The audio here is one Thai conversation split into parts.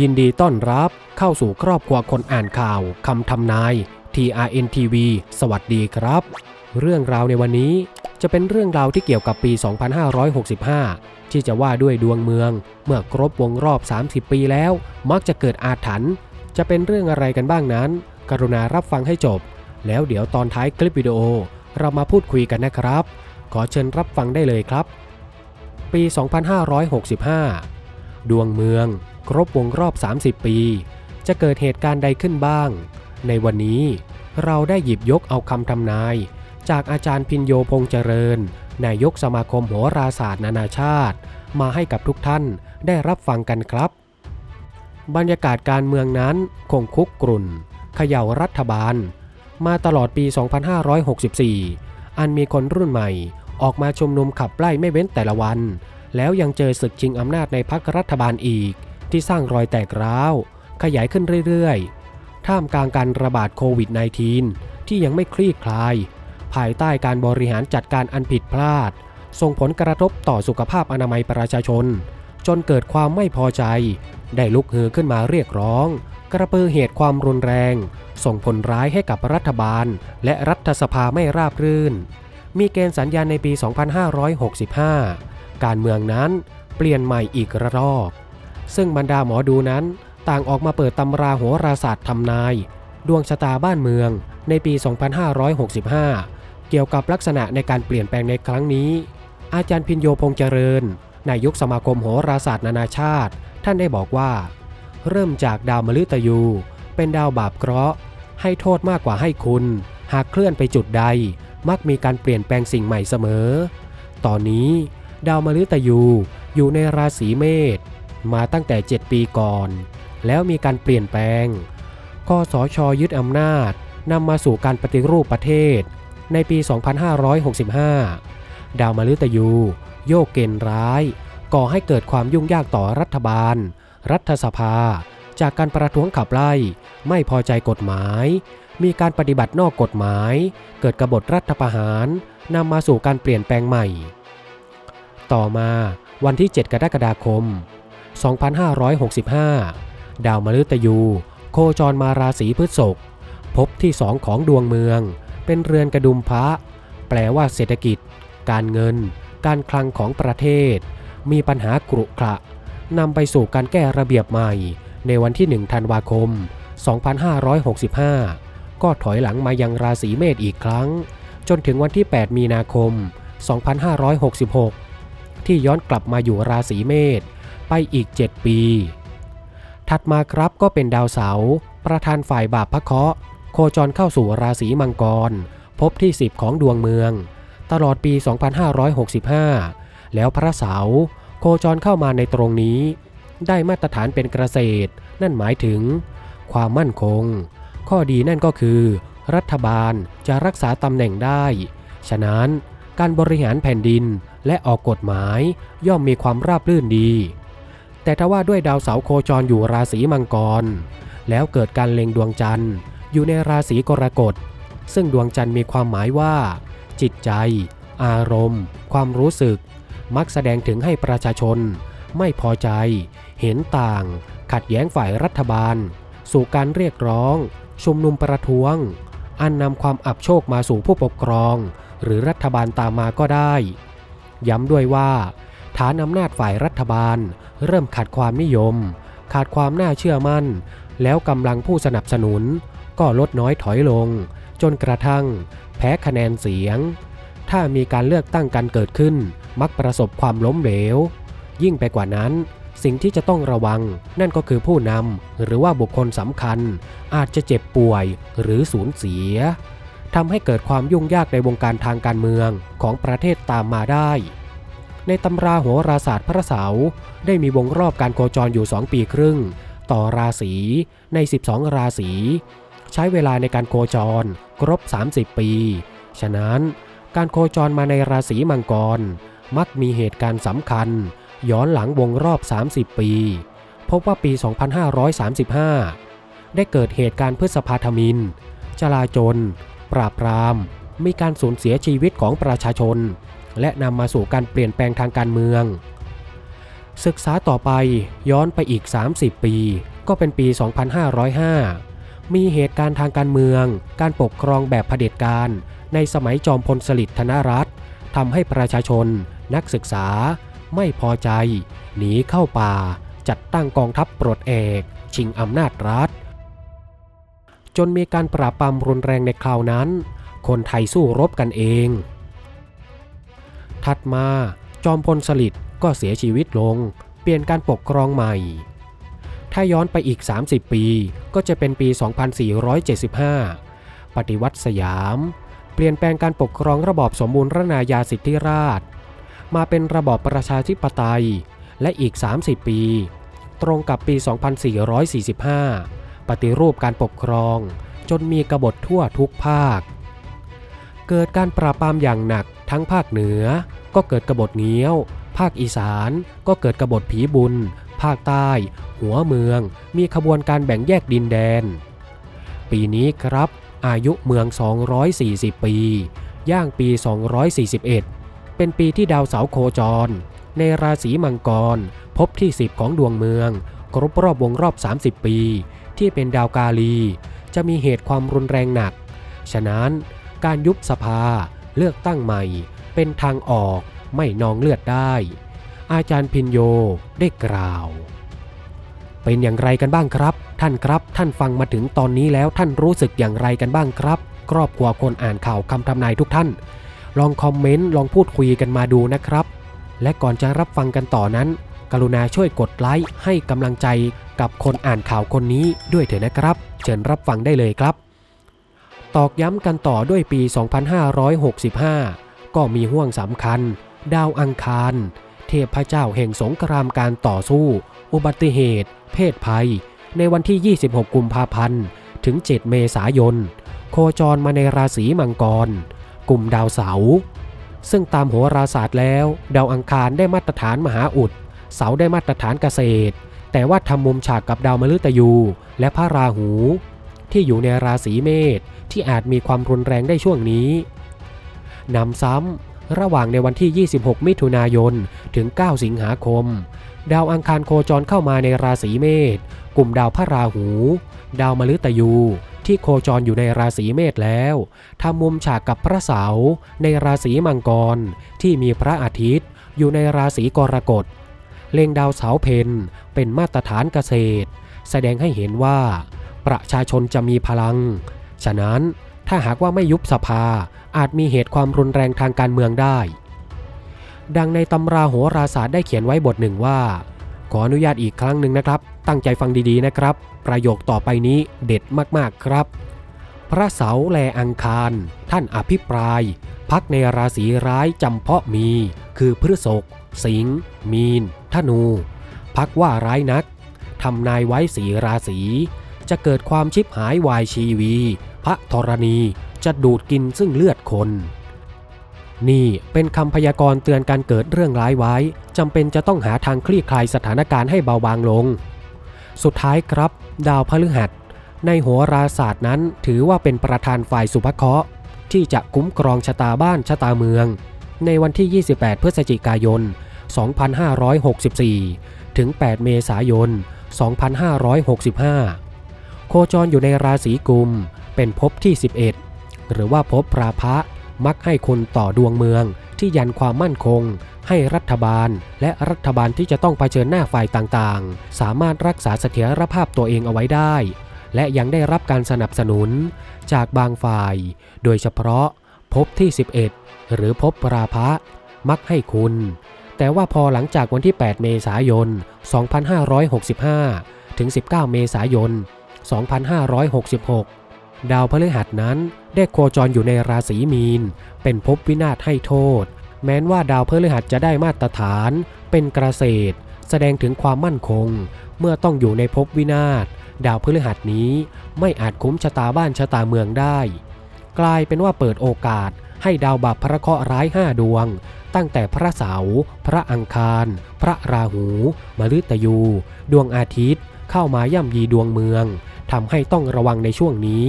ยินดีต้อนรับเข้าสู่ครอบครัวคนอ่านข่าวคำทำนาย TRN TV สวัสดีครับ เรื่องราวในวันนี้จะเป็นเรื่องราวที่เกี่ยวกับปี 2565 ที่จะว่าด้วยดวงเมือง เมื่อครบวงรอบ 30 ปีแล้ว มักจะเกิดอาถรรพ์จะเป็นเรื่องอะไรกันบ้างนั้น กรุณารับฟังให้จบ แล้วเดี๋ยวตอนท้ายคลิปวิดีโอ เรามาพูดคุยกันนะครับ ขอเชิญรับฟังได้เลยครับ ปี 2565 ดวงเมือง ครบวงรอบ 30 ปี จะเกิดเหตุการณ์ใดขึ้นบ้าง ในวันนี้เราได้หยิบยกเอาคำทำนาย จากอาจารย์พินโยพงษ์เจริญ นายกสมาคมโหราศาสตร์นานาชาติ มาให้กับทุกท่านได้รับฟังกันครับ บรรยากาศการเมืองนั้นคงคุกกรุ่นเขย่ารัฐบาล มาตลอดปี 2564 อันมีคนรุ่นใหม่ออกมาชุมนุมขับไล่ไม่เว้นแต่ละวัน แล้วยังเจอศึกชิงอำนาจในพักรัฐบาลอีก ที่สร้างรอยแตกร้าว ขยายขึ้นเรื่อยๆ ท่ามกลางการระบาดโควิด -19 ที่ยังไม่คลี่คลาย ภายใต้การบริหารจัดการอันผิดพลาด ส่งผลกระทบต่อสุขภาพอนามัยประชาชน จนเกิดความไม่พอใจ ได้ลุกฮือขึ้นมาเรียกร้อง กระปือเหตุความรุนแรง ส่งผลร้ายให้กับรัฐบาล และรัฐสภาไม่ราบรื่น มีเกณฑ์สัญญาณในปี 2565 การเมืองนั้น เปลี่ยนใหม่อีกระลอก ซึ่งบรรดาหมอดูนั้นต่างออกมาเปิดตำราโหราศาสตร์ทำนาย ดวงชะตาบ้านเมืองในปี 2565 เกี่ยวกับลักษณะในการเปลี่ยนแปลงในครั้งนี้ อาจารย์พินโยพงษ์เจริญนายกสมาคมโหราศาสตร์นานาชาติ ท่านได้บอกว่า เริ่มจากดาวมฤตยู เป็นดาวบาปเคราะห์ ให้โทษมากกว่าให้คุณ หากเคลื่อนไปจุดใด มักมีการเปลี่ยนแปลงสิ่งใหม่เสมอ ตอนนี้ ดาวมฤตยู อยู่ในราศีเมษมาตั้งแต่ 7 ปีก่อน แล้วมีการเปลี่ยนแปลงคสชยึดอำนาจนำมาสู่การปฏิรูปประเทศ ในปี 2565 ดาวมฤตยู โยกเกณฑ์ร้าย ก่อให้เกิดความยุ่งยากต่อรัฐบาล รัฐสภา จากการประท้วงขับไล่ ไม่พอใจกฎหมาย มีการปฏิบัตินอกกฎหมาย เกิดกบฏรัฐประหารนำมาสู่การเปลี่ยนแปลงใหม่ ต่อมาวันที่ 7 กรกฎาคม 2565 ดาวมฤตยู โคจรมาราศีพฤษภพบที่สองของดวงเมือง เป็นเรือนกระดุมพระ แปลว่าเศรษฐกิจ การเงิน การคลังของประเทศ มีปัญหากรุขระนำไปสู่การแก้ระเบียบใหม่ ในวันที่ 1 ธันวาคม 2565 ก็ถอยหลังมายังราศีเมษอีกครั้ง จนถึงวันที่ 8 มีนาคม 2566 ที่ย้อนกลับมาอยู่ราศีเมษไปอีก 7 ปี ถัดมาครับก็เป็นดาวเสาร์ประธานฝ่ายบาปพระเคาะ โคจรเข้าสู่ราศีมังกร พบที่ 10 ของดวงเมือง ตลอดปี 2565 แล้วพระเสาร์โคจรเข้ามาในตรงนี้ ได้มาตรฐานเป็นเกษตร นั่นหมายถึง ความมั่นคง ข้อดีนั่นก็คือ รัฐบาลจะรักษาตำแหน่งได้ ฉะนั้น การบริหารแผ่นดินและออกกฎหมายย่อมมีความราบรื่นดี แต่ถ้าว่าด้วยดาวเสาร์โคจรอยู่ราศีมังกร แล้วเกิดการเล็งดวงจันทร์ อยู่ในราศีกรกฎ ซึ่งดวงจันทร์มีความหมายว่า จิตใจ อารมณ์ ความรู้สึก มักแสดงถึงให้ประชาชน ไม่พอใจ เห็นต่าง ขัดแย้งฝ่ายรัฐบาล สู่การเรียกร้อง ชุมนุมประท้วง อันนำความอับโชคมาสู่ผู้ปกครอง หรือรัฐบาลตามมาก็ได้ ย้ำด้วยว่า ฐานอำนาจฝ่ายรัฐบาล เริ่มขาดความนิยม ขาดความน่าเชื่อมั่น แล้วกำลังผู้สนับสนุน ก็ลดน้อยถอยลง จนกระทั่ง แพ้คะแนนเสียง ถ้ามีการเลือกตั้งกันเกิดขึ้น มักประสบความล้มเหลว ยิ่งไปกว่านั้นสิ่งที่จะต้องระวังนั่นก็คือผู้นำหรือว่าบุคคลสำคัญ อาจจะเจ็บป่วยหรือสูญเสีย ทำให้เกิดความยุ่งยากในวงการทางการเมืองของประเทศตามมาได้ ในตำราโหราศาสตร์พระเสาได้มีวงรอบการโคจรอยู่ 2 ปีครึ่ง ต่อราศีใน 12 ราศีใช้เวลาในการโคจรครบ 30 ปี ฉะนั้นการโคจรมาในราศีมังกร มักมีเหตุการณ์สำคัญ ย้อนหลังวงรอบ 30 ปี พบว่าปี 2535 ได้เกิดเหตุการณ์พฤษภาธมิน จลาจล ปราบปราม มีการสูญเสียชีวิตของประชาชน และนำมาสู่การเปลี่ยนแปลงทางการเมือง ศึกษาต่อไปย้อนไปอีก 30 ปี ก็เป็นปี 2505 มีเหตุการณ์ทางการเมือง การปกครองแบบเผด็จการ ในสมัยจอมพลสฤษดิ์ธนรัฐทำให้ประชาชน นักศึกษา ไม่พอใจ หนีเข้าป่า จัดตั้งกองทัพปลดเอก ชิงอำนาจรัฐ จนมีการปราบปรามรุนแรงในคราวนั้น คนไทยสู้รบกันเอง ถัดมาจอมพลสฤษดิ์ก็เสียชีวิตลง เปลี่ยนการปกครองใหม่ ถ้าย้อนไปอีก 30 ปีก็จะเป็นปี 2475 ปฏิวัติสยาม เปลี่ยนแปลงการปกครองระบอบสมบูรณาญาสิทธิราช มาเป็นระบอบประชาธิปไตยและอีก 30 ปี ตรงกับปี 2445 ปฏิรูปการปกครอง จนมีกบฏทั่วทุกภาค เกิดการปราบปรามอย่างหนักทั้งภาคเหนือ ก็เกิดกบฏเงี้ยว ภาคอีสานก็เกิดกบฏผีบุญ ภาคใต้ หัวเมือง มีขบวนการแบ่งแยกดินแดน ปีนี้ครับ อายุเมือง 240 ปี ย่างปี 241 เป็นปีที่ดาวเสาร์โคจร ในราศีมังกร พบที่ 10 ของดวงเมือง ครบรอบวงรอบ 30 ปี ที่เป็นดาวกาลี จะมีเหตุความรุนแรงหนัก ฉะนั้นการยุบสภาเลือกตั้งใหม่ เป็นทางออกไม่นองเลือดได้ อาจารย์พินโยได้กล่าว เป็นอย่างไรกันบ้างครับ ท่านครับ ท่านฟังมาถึงตอนนี้แล้วท่านรู้สึกอย่างไรกันบ้างครับ ครอบครัวคนอ่านข่าวคำทำนายทุกท่าน ลองคอมเมนต์ลองพูดคุยกันมาดูนะครับ และก่อนจะรับฟังกันต่อนั้น กรุณาช่วยกดไลค์ให้กำลังใจกับคนอ่านข่าวคนนี้ด้วยเถอะนะครับ เชิญรับฟังได้เลยครับ ตอกย้ำกันต่อด้วยปี 2565 ก็มีห่วงสำคัญ ดาวอังคาร เทพเจ้าแห่งสงครามการต่อสู้ อุบัติเหตุ เพศภัย ในวันที่ 26 กุมภาพันธ์ ถึง 7 เมษายน โคจรมาในราศีมังกร กลุ่มดาวเสาร์ซึ่งตามโหราศาสตร์แล้ว ดาวอังคารได้มาตรฐานมหาอุด เสาได้มาตรฐานเกษตร แต่ว่าทำมุมฉากกับดาวมฤตยู และพระราหู ที่อยู่ในราศีเมษที่อาจมีความรุนแรงได้ช่วงนี้นำซ้ำระหว่างในวันที่ 26 มิถุนายน ถึง 9 สิงหาคม ดาวอังคารโคจรเข้ามาในราศีเมษกลุ่มดาวพระราหู ดาวมฤตยูที่โคจรอยู่ในราศีเมษแล้วทำมุมฉากกับพระเสาร์ในราศีมังกร ที่มีพระอาทิตย์ อยู่ในราศีกรกฎ เล็งดาวเสาเพนเป็นมาตรฐานเกษตร แสดงให้เห็นว่า ประชาชนจะมีพลัง ฉะนั้นถ้าหากว่าไม่ยุบสภาอาจมีเหตุความรุนแรงทางการเมืองได้ ดังในตำราโหราศาสตร์ได้เขียนไว้บทหนึ่งว่า ขออนุญาตอีกครั้งหนึ่งนะครับ ตั้งใจฟังดีๆนะครับ ประโยคต่อไปนี้เด็ดมากๆครับ พระเสาแลอังคาร ท่านอภิปราย พักในราศีร้ายจำเพาะมี คือพฤษภสิงห์มีน ธนู พักว่าร้ายนักทำนายไว้สีราศี จะเกิดความชิบหายวายชีวี พระธรณีจะดูดกินซึ่งเลือดคน นี่เป็นคำพยากรณ์เตือนการเกิดเรื่องร้ายไว้จำเป็นจะต้องหาทางคลี่คลายสถานการณ์ให้เบาบางลง สุดท้ายครับ ดาวพฤหัส ในโหราศาสตร์นั้นถือว่าเป็นประธานฝ่ายสุภเคราะห์ที่จะคุ้มครองชะตาบ้านชะตาเมือง ในวันที่ 28 พฤศจิกายน 2564 ถึง 8 เมษายน 2565 โคจรอยู่ในราศีกุม เป็นภพที่ 11 หรือว่าภพปราพะมักให้คุณต่อดวงเมืองที่ยันความมั่นคง ให้รัฐบาล และรัฐบาลที่จะต้องเผชิญหน้าฝ่ายต่างๆ สามารถรักษาเสถียรภาพตัวเองเอาไว้ได้ และยังได้รับการสนับสนุน จากบางฝ่าย โดยเฉพาะภพที่ 11 หรือภพปราพะมักให้คุณ แต่ว่าพอหลังจากวันที่ 8 เมษายน 2565 ถึง 19 เมษายน 2566 ดาวพฤหัสนั้นได้โคจรอยู่ในราศีมีน เป็นภพวินาศให้โทษ แม้นว่าดาวพฤหัสจะได้มาตรฐาน เป็นเกษตรแสดงถึงความมั่นคง เมื่อต้องอยู่ในภพวินาศ ดาวพฤหัสนี้ไม่อาจคุ้มชะตาบ้านชะตาเมืองได้ กลายเป็นว่าเปิดโอกาส ให้ดาวบาปพระเคราะห์ร้ายห้าดวง ตั้งแต่พระเสาร์พระอังคาร พระราหู มฤตยู ดวงอาทิตย์ เข้ามาย่ำยีดวงเมืองทำให้ต้องระวังในช่วงนี้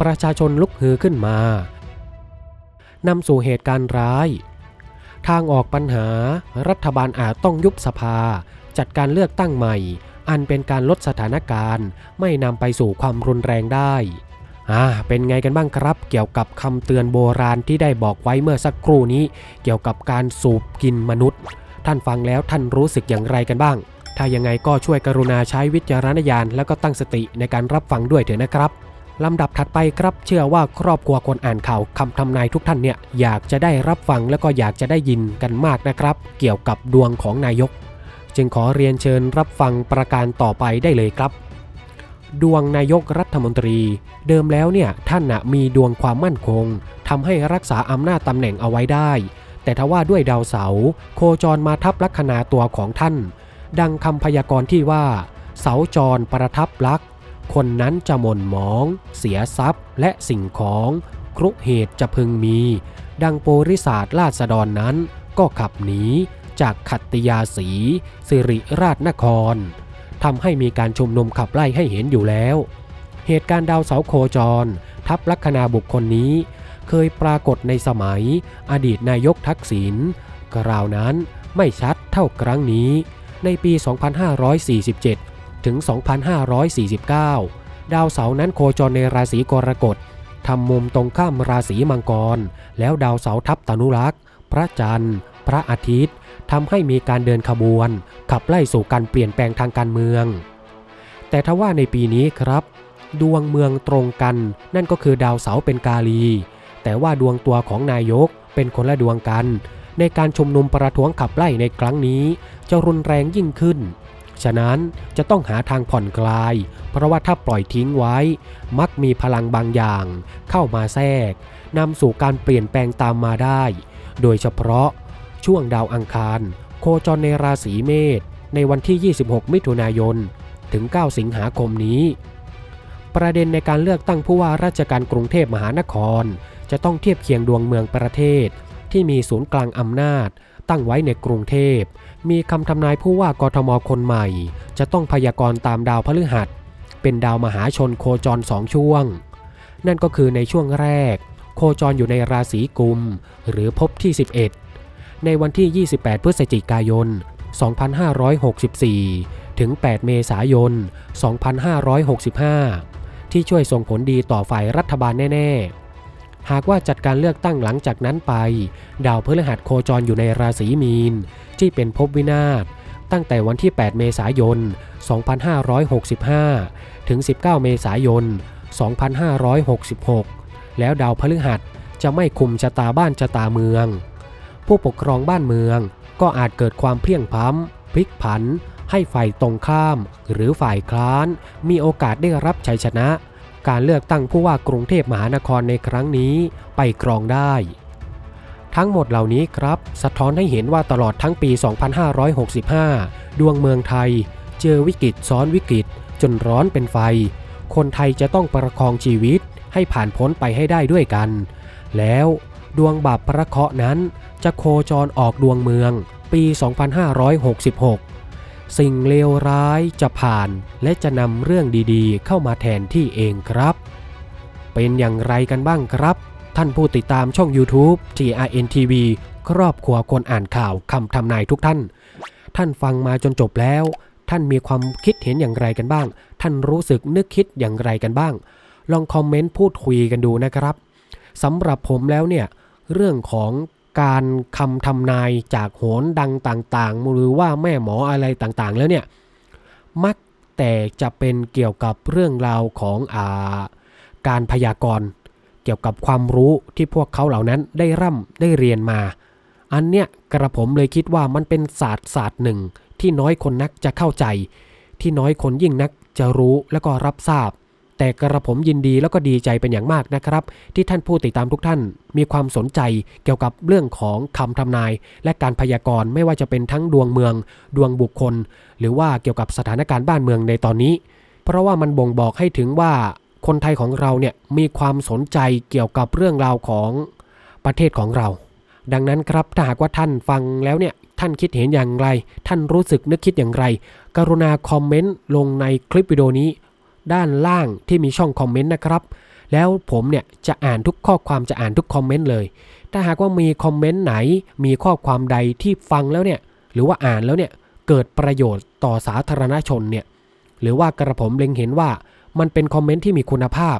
ประชาชนลุกฮือขึ้นมานำสู่เหตุการณ์ร้าย ทางออกปัญหา รัฐบาลอาจต้องยุบสภา จัดการเลือกตั้งใหม่ อันเป็นการลดสถานการณ์ ไม่นำไปสู่ความรุนแรงได้ อ่าเป็นไงกันบ้างครับ เกี่ยวกับคำเตือนโบราณที่ได้บอกไว้เมื่อสักครู่นี้ เกี่ยวกับการสูบกินมนุษย์ ท่านฟังแล้วท่านรู้สึกอย่างไรกันบ้าง ถ้ายังไงก็ช่วยกรุณาใช้วิจารณญาณ แล้วก็ตั้งสติในการรับฟังด้วยเถอะนะครับลำดับถัดไปครับ เชื่อว่าครอบครัวคนอ่านข่าวคำทำนายทุกท่านเนี่ยอยากจะได้รับฟังแล้วก็อยากจะได้ยินกันมากนะครับ เกี่ยวกับดวงของนายก จึงขอเรียนเชิญรับฟังประการต่อไปได้เลยครับ ดวงนายกรัฐมนตรี เดิมแล้วเนี่ยท่านนะมีดวงความมั่นคงทำให้รักษาอำนาจตำแหน่งเอาไว้ได้ แต่ทว่าด้วยดาวเสาโคจรมาทับลัคนาตัวของท่าน ดังคำพยากรณ์ที่ว่า เสาจรประทับลักษคนนั้นจะหม่นหมอง เสียทรัพย์ และสิ่งของ ครุเหตุจะพึงมี ดังโปริศาสตราษฎรนั้น ก็ขับหนีจากขัตติยาสีสิริราชนคร ทำให้มีการชุมนุมขับไล่ให้เห็นอยู่แล้ว เหตุการณ์ดาวเสาโคจร ทับลัคนาบุคคลนี้ เคยปรากฏในสมัย อดีตนายกทักษิณกราวนั้นไม่ชัดเท่าครั้งนี้ ในปี 2547 ถึง 2549 ดาวเสานั้นโคจรในราศีกรกฎทำมุมตรงข้ามราศีมังกร แล้วดาวเสาทับตนุรักษ์ พระจันทร์ พระอาทิตย์ ทำให้มีการเดินขบวน ขับไล่สู่การเปลี่ยนแปลงทางการเมือง แต่ทว่าในปีนี้ครับ ดวงเมืองตรงกัน นั่นก็คือดาวเสาร์เป็นกาลี แต่ว่าดวงตัวของนายกเป็นคนละดวงกัน ในการชุมนุมประท้วงขับไล่ในครั้งนี้ จะรุนแรงยิ่งขึ้น ฉะนั้นจะต้องหาทางผ่อนคลาย เพราะว่าถ้าปล่อยทิ้งไว้ มักมีพลังบางอย่าง เข้ามาแทรกนำสู่การเปลี่ยนแปลงตามมาได้ โดยเฉพาะ ช่วงดาวอังคาร โคจรในราศีเมษในวันที่ 26 มิถุนายน ถึง 9 สิงหาคมนี้ ประเด็นในการเลือกตั้งผู้ว่าราชการกรุงเทพมหานคร จะต้องเทียบเคียงดวงเมืองประเทศ ที่มีศูนย์กลางอำนาจ ตั้งไว้ในกรุงเทพ มีคำทำนายผู้ว่ากทมคนใหม่ จะต้องพยากรณ์ตามดาวพฤหัส เป็นดาวมหาชนโคจรสองช่วง นั่นก็คือในช่วงแรก โคจรอยู่ในราศีกุม หรือภพที่ 11 ในวันที่ 28 พฤศจิกายน 2564 ถึง 8 เมษายน 2565 ที่ช่วยส่งผลดีต่อฝ่ายรัฐบาลแน่ ๆ หากว่าจัดการเลือกตั้งหลังจากนั้นไป ดาวพฤหัสโคจรอยู่ในราศีมีน ที่เป็นภพวินาศตั้งแต่วันที่ 8 เมษายน 2565 ถึง 19 เมษายน 2566 แล้วดาวพฤหัสจะไม่คุมชะตาบ้านชะตาเมือง ผู้ปกครองบ้านเมือง ก็อาจเกิดความเพียงพ้ำพลิกผัน ให้ฝ่ายตรงข้าม หรือฝ่ายคล้าน มีโอกาสได้รับชัยชนะ การเลือกตั้งผู้ว่ากรุงเทพมหานครในครั้งนี้ไปครองได้ ทั้งหมดเหล่านี้ครับ สะท้อนให้เห็นว่าตลอดทั้งปี 2565 ดวงเมืองไทย เจอวิกฤตซ้อนวิกฤต จนร้อนเป็นไฟ คนไทยจะต้องประคองชีวิตให้ผ่านพ้นไปให้ได้ด้วยกัน แล้ว ดวงบาปพระเคราะห์นั้น จะโคจรออกดวงเมือง ปี 2566 สิ่งเลวร้ายจะผ่านและจะนำเรื่องดีๆ เข้ามาแทนที่เองครับ เป็นอย่างไรกันบ้างครับ ท่านผู้ติดตามช่อง YouTube GRNTV ครอบครัวคนอ่านข่าวคำทำนายทุกท่าน ท่านฟังมาจนจบแล้ว ท่านมีความคิดเห็นอย่างไรกันบ้าง ท่านรู้สึกนึกคิดอย่างไรกันบ้าง ลองคอมเมนต์พูดคุยกันดูนะครับสำหรับผมแล้วเนี่ย เรื่องของการคำทำนายจากโหนดังต่างๆ หรือว่าแม่หมออะไรต่างๆ แล้วเนี่ยมักแต่จะเป็นเกี่ยวกับเรื่องราวของอาการพยากรณ์เกี่ยวกับความรู้ที่พวกเขาเหล่านั้นได้ร่ำได้เรียนมา อันเนี้ยกระผมเลยคิดว่ามันเป็นศาสตร์ศาสตร์หนึ่ง ที่น้อยคนนักจะเข้าใจ ที่น้อยคนยิ่งนักจะรู้แล้วก็รับทราบ แต่กระผมยินดีแล้วก็ดีใจเป็นอย่างมากนะครับ ที่ท่านผู้ติดตามทุกท่าน มีความสนใจเกี่ยวกับเรื่องของคำทำนาย และการพยากรณ์ไม่ว่าจะเป็นทั้งดวงเมือง ดวงบุคคล หรือว่าเกี่ยวกับสถานการณ์บ้านเมืองในตอนนี้ เพราะว่ามันบ่งบอกให้ถึงว่าคนไทยของเราเนี่ยมีความสนใจเกี่ยวกับเรื่องราวของประเทศของเรา ดังนั้นครับถ้าหากว่าท่านฟังแล้วเนี่ยท่านคิดเห็นอย่างไร ท่านรู้สึกนึกคิดอย่างไร กรุณาคอมเมนต์ลงในคลิปวิดีโอนี้ ด้านล่างที่มีช่องคอมเมนต์นะครับ แล้วผมเนี่ยจะอ่านทุกข้อความจะอ่านทุกคอมเมนต์เลย ถ้าหากว่ามีคอมเมนต์ไหน มีข้อความใดที่ฟังแล้วเนี่ย หรือว่าอ่านแล้วเนี่ย เกิดประโยชน์ต่อสาธารณชนเนี่ย หรือว่ากระผมเล็งเห็นว่ามันเป็นคอมเมนต์ที่มีคุณภาพ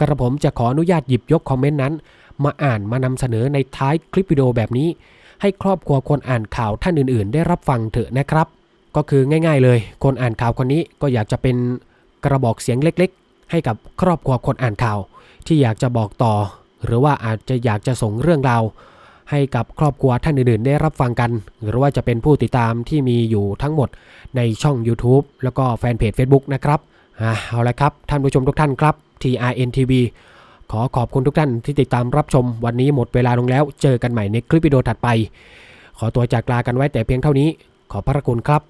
กระผมจะขออนุญาตหยิบยกคอมเมนต์นั้น มาอ่านมานำเสนอในท้ายคลิปวิดีโอแบบนี้ ให้ครอบครัวคนอ่านข่าวท่านอื่น ๆ ได้รับฟังเถอะนะครับ ก็คือง่าย ๆ เลย คนอ่านข่าวคนนี้ก็อยากจะเป็น กระบอกเสียงเล็กๆ ให้กับครอบครัวคนอ่านข่าว ที่อยากจะบอกต่อ หรือว่าอาจจะอยากจะส่งเรื่องราวให้กับครอบครัวท่านอื่นๆ ได้รับฟังกัน หรือว่าจะเป็นผู้ติดตามที่มีอยู่ทั้งหมดในช่อง YouTube แล้วก็แฟนเพจ Facebook นะครับอเอาละครับ ท่านผู้ชมทุกท่านครับ TRNTV ขอขอบคุณทุกท่านที่ติดตามรับชม วันนี้หมดเวลาลงแล้ว เจอกันใหม่ในคลิปวิดีโอถัดไป ขอตัวจากลากันไว้แต่เพียงเท่านี้ ขอพระคุณครับ